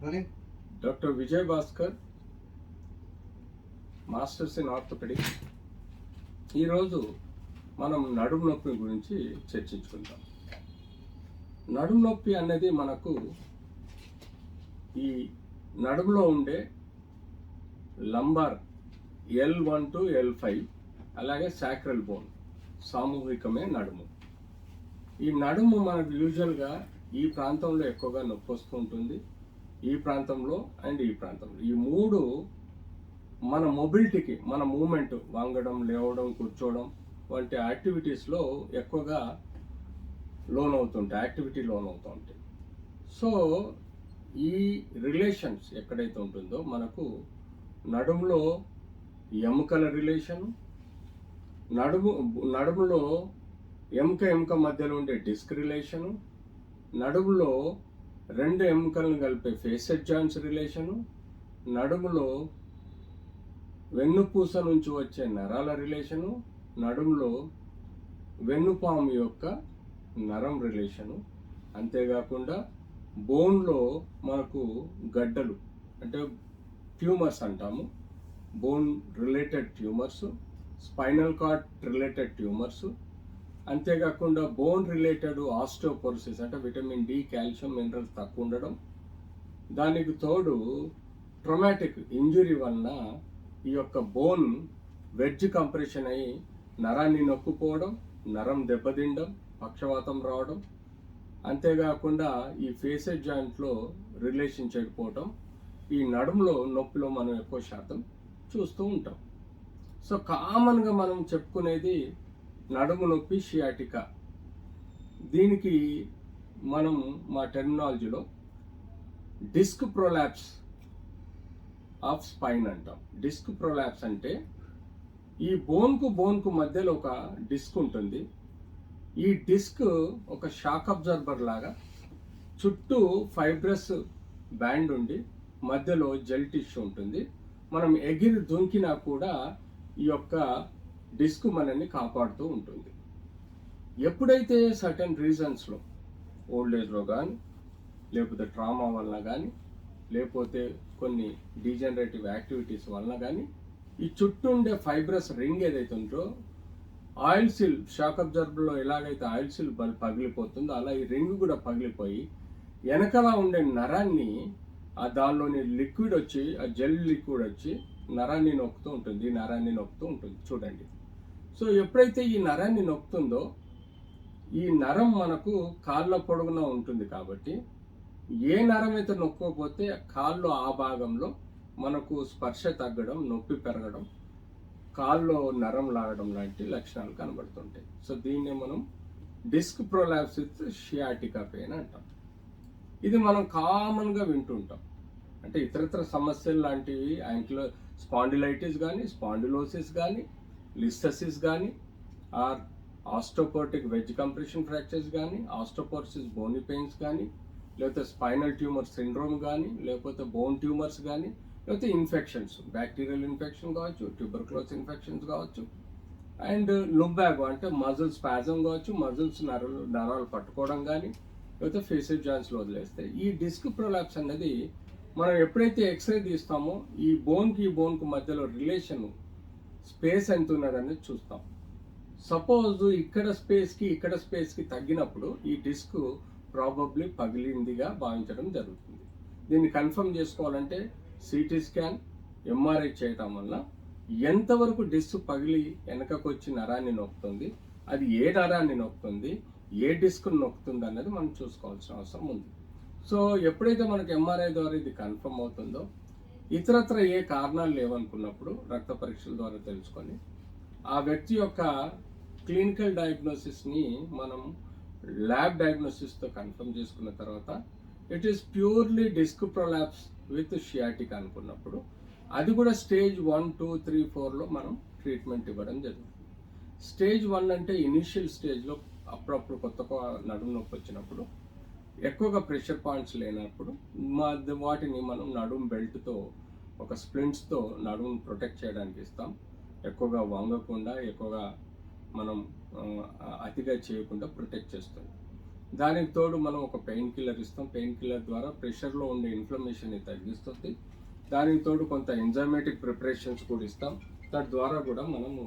Doctor Vijay Bhaskar masters in orthopaedic ఈరోజు మనం నడుము నొప్పి గురించి చర్చించుకుందాం. నడుము నొప్పి అనేది మనకు ఈ నడుములో ఉండే lumbar L one to L five అలాగే సాక్రల్ బోన్ సామూహికమే నడుము. ఈ నడుము మనకు యూజువల్గా ఈ ప్రాంతంలో ఎక్కువగా నొప్పి వస్తూ ఉంటుంది. ఈ ప్రాంతంలో అండ్ ఈ ప్రాంతంలో. ఈ మూడు మన మొబిలిటీకి మన మూమెంట్ వంగడం లేవడం కూర్చోవడం వంటి యాక్టివిటీస్లో ఎక్కువగా లోన్ అవుతుంటాయి యాక్టివిటీ లోన్ అవుతూ ఉంటాయి సో ఈ రిలేషన్స్ ఎక్కడైతే ఉంటుందో మనకు నడుములో ఎముకల రిలేషను నడుము నడుములో ఎముక ఎముక మధ్యలో ఉండే డిస్క్ రిలేషను నడుములో రెండు ఎముకలను కలిపే ఫేసెడ్ జాయింట్స్ రిలేషను నడుములో వెన్నుపూస నుంచి వచ్చే నరాల రిలేషను నడుములో వెన్నుపాము యొక్క నరం రిలేషను. అంతేకాకుండా బోన్లో మనకు గడ్డలు అంటే ట్యూమర్స్ అంటాము. Bone related tumours spinal cord related tumours అంతేకాకుండా బోన్ రిలేటెడ్ ఆస్టోపోరోసిస్ అంటే విటమిన్ డి కాల్షియం మినరల్స్ తక్కువ ఉండడం దానికి తోడు ట్రొమాటిక్ ఇంజురీ వలన ఈ యొక్క బోన్ వెడ్జ్ కంప్రెషన్ అయ్యి నరాన్ని నొక్కుపోవడం నరం దెబ్బతిండడం పక్షవాతం రావడం. అంతేకాకుండా ఈ ఫేసెడ్ జాయింట్లో రిలేషన్ చెడిపోవటం ఈ నడుములో నొప్పిలో మనం ఎక్కువ శాతం చూస్తూ ఉంటాం. సో కామన్గా మనం చెప్పుకునేది నడుము నొప్పి షియాటికా దీనికి మనం మా టెర్మినాలజీలో డిస్క్ ప్రొలాప్స్ ఆఫ్ స్పైన్ అంటాం. డిస్క్ ప్రొలాప్స్ అంటే ఈ బోన్కు బోన్కు మధ్యలో ఒక డిస్క్ ఉంటుంది. ఈ డిస్క్ ఒక షాక్ అబ్జర్బర్ లాగా చుట్టూ ఫైబ్రస్ బ్యాండ్ ఉండి మధ్యలో జెల్ టిష్యూ ఉంటుంది. మనం ఎగిరి దుంకినా కూడా ఈ యొక్క డిస్క్ మనల్ని కాపాడుతూ ఉంటుంది. ఎప్పుడైతే సర్టన్ రీజన్స్లో ఓల్డ్ ఏజ్లో కానీ లేకపోతే ట్రామా వలన కానీ లేకపోతే కొన్ని డీజనరేటివ్ యాక్టివిటీస్ వలన కానీ ఈ చుట్టూ ఉండే ఫైబ్రస్ రింగ్ ఏదైతే ఉందో ఆయిల్ సిల్ షాక్ అబ్జర్వర్లో ఎలాగైతే ఆయిల్ సిల్ బల్ పగిలిపోతుందో అలా ఈ రింగ్ కూడా పగిలిపోయి వెనకాల ఉండే నరాన్ని ఆ దానిలోని లిక్విడ్ వచ్చి ఆ జెల్ లిక్విడ్ వచ్చి నరాన్ని నొక్కుతూ ఉంటుంది నరాన్ని నొక్కుతూ ఉంటుంది. చూడండి. సో ఎప్పుడైతే ఈ నరాన్ని నొక్కుతుందో ఈ నరం మనకు కాళ్ళ పొడుగున ఉంటుంది కాబట్టి ఏ నరం అయితే నొక్కకపోతే కాళ్ళు ఆ భాగంలో మనకు స్పర్శ తగ్గడం నొప్పి పెరగడం కాల్లో నరం లాగడం లాంటి లక్షణాలు కనబడుతుంటాయి. సో దీన్నే మనం disc prolapse with sciatica pain అంటాం. ఇది మనం కామన్గా వింటుంటాం. అంటే ఇతరత్ర సమస్యలు లాంటివి యాంక్లో స్పాండిలైటిస్ కానీ స్పాండిలోసిస్ కానీ లిస్థసిస్ కానీ or osteoporotic wedge compression fractures కానీ ఆస్టోపోర్సిస్ బోని పెయిన్స్ కానీ లేకపోతే స్పైనల్ ట్యూమర్ సిండ్రోమ్ కానీ లేకపోతే బోన్ ట్యూమర్స్ కానీ లేకపోతే ఇన్ఫెక్షన్స్ బ్యాక్టీరియల్ ఇన్ఫెక్షన్ కావచ్చు ట్యూబర్క్లోస్ ఇన్ఫెక్షన్స్ కావచ్చు అండ్ లుబ్యాగో అంటే మజిల్స్ స్పాజం కావచ్చు మజిల్స్ నరాలు నరాలు పట్టుకోవడం కానీ లేకపోతే ఫేసెస్ జాయింట్స్లో వదిలేస్తే ఈ డిస్క్ ప్రొలాప్స్ అనేది మనం ఎప్పుడైతే ఎక్స్రే తీస్తామో ఈ బోన్కి ఈ బోన్కి మధ్యలో రిలేషన్ స్పేస్ ఎంత ఉన్నదనేది చూస్తాం. సపోజ్ ఇక్కడ స్పేస్కి ఇక్కడ స్పేస్కి తగ్గినప్పుడు ఈ డిస్క్ ప్రాబబ్లీ పగిలిందిగా భావించడం జరుగుతుంది. దీన్ని కన్ఫర్మ్ చేసుకోవాలంటే సిటీ స్కాన్ ఎంఆర్ఐ చేయటం వల్ల ఎంతవరకు డిస్క్ పగిలి వెనకకు వచ్చి నరాన్ని నొక్కుతుంది అది ఏ నరాన్ని నొక్కుతుంది ఏ డిస్క్ నొక్కుతుంది అనేది మనం చూసుకోవాల్సిన అవసరం ఉంది. సో ఎప్పుడైతే మనకు ఎంఆర్ఐ ద్వారా ఇది కన్ఫర్మ్ అవుతుందో ఇతరత్ర ఏ కారణాలు లేవనుకున్నప్పుడు రక్త పరీక్షల ద్వారా తెలుసుకొని ఆ వ్యక్తి యొక్క క్లినికల్ డయాగ్నోసిస్ని మనం ల్యాబ్ డయాగ్నోసిస్తో కన్ఫర్మ్ చేసుకున్న తర్వాత it is purely disc prolapse with sciatic అనుకున్నప్పుడు అది కూడా స్టేజ్ వన్ టూ త్రీ ఫోర్లో మనం ట్రీట్మెంట్ ఇవ్వడం జరుగుతుంది. స్టేజ్ వన్ అంటే ఇనిషియల్ స్టేజ్లో అప్పుడప్పుడు కొత్త నడుము నొప్పి వచ్చినప్పుడు ఎక్కువగా ప్రెషర్ పాయింట్స్ లేనప్పుడు మా వాటిని మనం నడుము బెల్ట్తో ఒక స్ప్లింట్స్తో నడుము ప్రొటెక్ట్ చేయడానికి ఇస్తాం. ఎక్కువగా వంగకుండా ఎక్కువగా మనం అతిగా చేయకుండా ప్రొటెక్ట్ చేస్తుంది దానికి తోడు మనం ఒక పెయిన్ కిల్లర్ ఇస్తాం. పెయిన్ కిల్లర్ ద్వారా ప్రెషర్లో ఉండే ఇన్ఫ్లమేషన్ని తగ్గిస్తుంది. దానికి తోడు కొంత ఎంజైమేటిక్ ప్రిపరేషన్స్ కూడా ఇస్తాం. తద్వారా కూడా మనము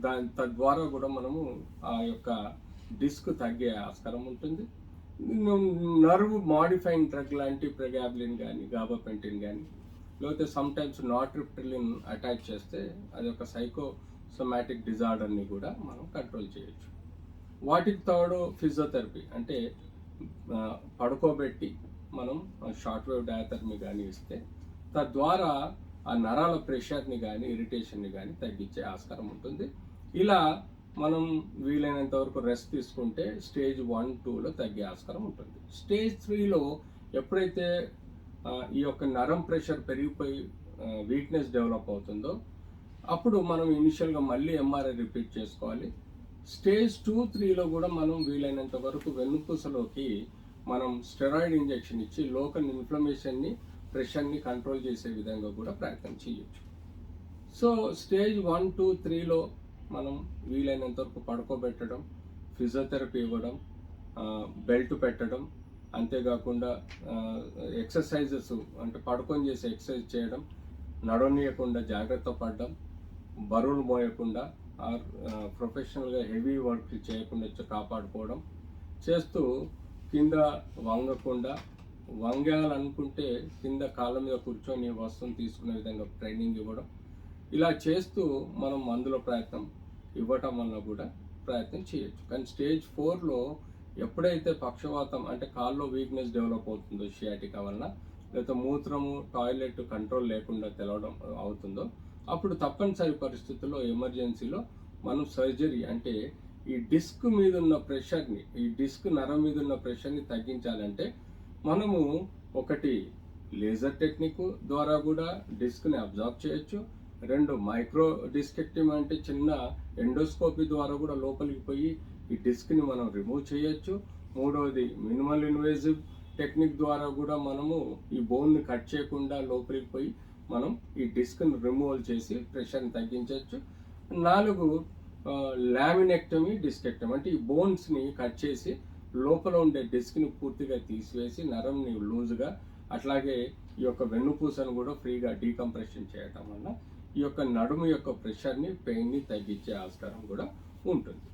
దాని తద్వారా కూడా మనము ఆ యొక్క డిస్క్ తగ్గే ఆస్కారం ఉంటుంది. నర్వ్ మాడిఫైయింగ్ డ్రగ్ లాంటి ప్రెగాబ్లిన్ కానీ గాబాపెంటిన్ కానీ లేకపోతే సమ్ టైమ్స్ నాట్రిప్టిలిన్ అటాచ్ చేస్తే అది ఒక సైకోసొమాటిక్ డిజార్డర్ని కూడా మనం కంట్రోల్ చేయొచ్చు. వాటికి తోడు ఫిజియోథెరపీ అంటే పడుకోబెట్టి మనం షార్ట్ వేవ్ డయాథెరపీ కానీ ఇస్తే తద్వారా ఆ నరాల ప్రెషర్ని కానీ ఇరిటేషన్ని కానీ తగ్గించే ఆస్కారం ఉంటుంది. ఇలా మనం వీలైనంత వరకు రెస్ట్ తీసుకుంటే స్టేజ్ వన్ టూలో తగ్గే ఆస్కారం ఉంటుంది. స్టేజ్ త్రీలో ఎప్పుడైతే ఈ యొక్క నరం ప్రెషర్ పెరిగిపోయి వీక్నెస్ డెవలప్ అవుతుందో అప్పుడు మనం ఇనిషియల్గా మళ్ళీ ఎంఆర్ఐ రిపీట్ చేసుకోవాలి. స్టేజ్ టూ త్రీలో కూడా మనం వీలైనంత వరకు వెన్నుపూసలోకి మనం స్టెరాయిడ్ ఇంజెక్షన్ ఇచ్చి లోకల్ ఇన్ఫ్లమేషన్ని ప్రెషర్ని కంట్రోల్ చేసే విధంగా కూడా ప్రయత్నం చేయొచ్చు. సో స్టేజ్ వన్ టూ త్రీలో మనం వీలైనంత వరకు పడుకోబెట్టడం ఫిజియోథెరపీ ఇవ్వడం బెల్ట్ పెట్టడం అంతేకాకుండా ఎక్సర్సైజెస్ అంటే పడుకొని చేసే ఎక్సర్సైజ్ చేయడం నడవనీయకుండా జాగ్రత్త పడడం బరువులు మోయకుండా ఆర్ ప్రొఫెషనల్గా హెవీ వర్క్ చేయకుండా కాపాడుకోవడం చేస్తూ కింద వంగకుండా వంగాలనుకుంటే కింద కాళ్ళ మీద కూర్చొని వస్తువుని తీసుకునే విధంగా ట్రైనింగ్ ఇవ్వడం. ఇలా చేస్తూ మనం మందుల ప్రయత్నం ఇవ్వటం వల్ల కూడా ప్రయత్నం చేయొచ్చు. కానీ స్టేజ్ ఫోర్లో ఎప్పుడైతే పక్షవాతం అంటే కాల్లో వీక్నెస్ డెవలప్ అవుతుందో షియాటికా వలన లేకపోతే మూత్రము టాయిలెట్ కంట్రోల్ లేకుండా తెలవడం అవుతుందో అప్పుడు తప్పనిసరి పరిస్థితుల్లో ఎమర్జెన్సీలో మనం సర్జరీ అంటే ఈ డిస్క్ మీద ఉన్న ప్రెషర్ని ఈ డిస్క్ నరం మీద ఉన్న ప్రెషర్ని తగ్గించాలంటే మనము ఒకటి లేజర్ టెక్నిక్ ద్వారా కూడా డిస్క్ని అబ్జార్బ్ చేయొచ్చు. రెండు మైక్రో డిస్కెక్టివ్ అంటే చిన్న ఎండోస్కోపీ ద్వారా కూడా లోపలికి పోయి ఈ డిస్క్ని మనం రిమూవ్ చేయొచ్చు. మూడవది మినిమల్ ఇన్వేజివ్ టెక్నిక్ ద్వారా కూడా మనము ఈ బోన్ని కట్ చేయకుండా లోపలికి పోయి మనం ఈ డిస్క్ని రిమూవల్ చేసి ప్రెషర్ని తగ్గించవచ్చు నాలుగు లామినెక్టమీ డిస్కెక్టమీ అంటే ఈ బోన్స్ని కట్ చేసి లోపల ఉండే డిస్క్ని పూర్తిగా తీసివేసి నరంని లూజ్గా అట్లాగే ఈ యొక్క వెన్నుపూసను కూడా ఫ్రీగా డీకంప్రెషన్ చేయటం వల్ల ఈ యొక్క నడుము యొక్క ప్రెషర్ని పెయిన్ని తగ్గించే ఆస్కారం కూడా ఉంటుంది.